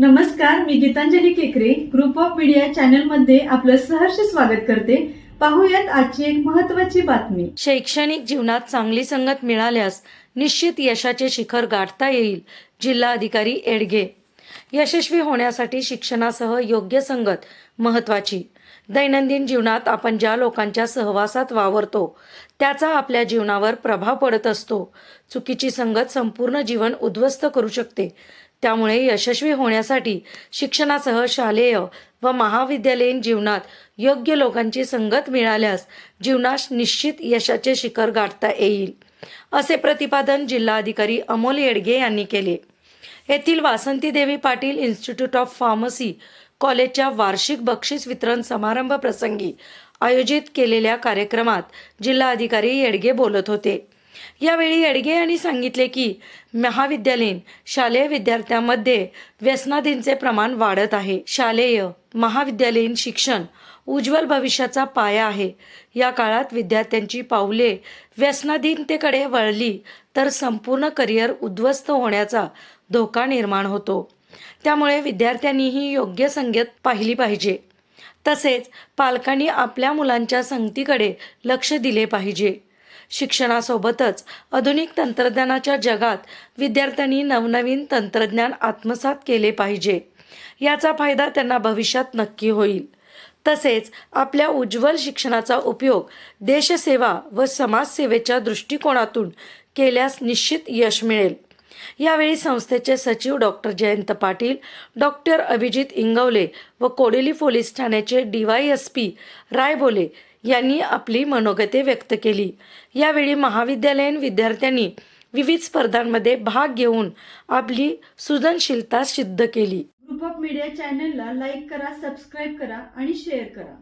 नमस्कार मी गीतांजली केकरे. Group of media चॅनलमध्ये आपलं सहर्ष स्वागत करते. पाहूयात आजची एक महत्वाची बातमी. शैक्षणिक जीवनात चांगली संगत मिळाल्यास निश्चित यशाचे शिखर गाठता येईल. जिल्हा अधिकारी एडगे. यशस्वी होण्यासाठी शिक्षणासह योग्य संगत महत्वाची. दैनंदिन जीवनात आपण ज्या लोकांच्या सहवासात वावरतो त्याचा आपल्या जीवनावर प्रभाव पडत असतो. चुकीची संगत संपूर्ण जीवन उद्ध्वस्त करू शकते. त्यामुळे यशस्वी होण्यासाठी शिक्षणासह शालेय व महाविद्यालयीन जीवनात योग्य लोकांची संगत मिळाल्यास जीवनास निश्चित यशाचे शिखर गाठता येईल. असे प्रतिपादन जिल्हाधिकारी अमोल येडगे यांनी केले. येथील वासंती देवी पाटील इन्स्टिट्यूट ऑफ फार्मसी कॉलेजच्या वार्षिक बक्षीस वितरण समारंभ प्रसंगी आयोजित केलेल्या कार्यक्रमात जिल्हाधिकारी येडगे बोलत होते. यावेळी येडगे यांनी सांगितले की महाविद्यालयीन शालेय विद्यार्थ्यांमध्ये व्यसनाधीनचे प्रमाण वाढत आहे. शालेय महाविद्यालयीन शिक्षण उज्ज्वल भविष्याचा पाया आहे. या काळात विद्यार्थ्यांची पावले व्यसनाधीनतेकडे वळली तर संपूर्ण करिअर उद्ध्वस्त होण्याचा धोका निर्माण होतो. त्यामुळे विद्यार्थ्यांनीही योग्य संगत पाहिली पाहिजे. तसेच पालकांनी आपल्या मुलांच्या संगतीकडे लक्ष दिले पाहिजे. शिक्षणासोबतच आधुनिक तंत्रज्ञानाच्या जगात विद्यार्थ्यांनी नवनवीन तंत्रज्ञान आत्मसात केले पाहिजे. याचा फायदा त्यांना भविष्यात नक्की होईल. तसेच आपल्या उज्ज्वल शिक्षणाचा उपयोग देशसेवा व समाजसेवेच्या दृष्टिकोनातून केल्यास निश्चित यश मिळेल. यावेळी संस्थेचे सचिव डॉक्टर जयंत पाटील डॉक्टर अभिजित इंगवले व कोडेली पोलीस ठाण्याचे डीवायएसपी रायबोले यांनी आपली मनोगते व्यक्त केली. यावेळी महाविद्यालयीन विद्यार्थ्यांनी विविध स्पर्धांमध्ये भाग घेऊन आपली सृजनशीलता सिद्ध केली. ग्रुप ऑफ मीडिया चॅनलला लाईक करा सबस्क्राईब करा आणि शेअर करा.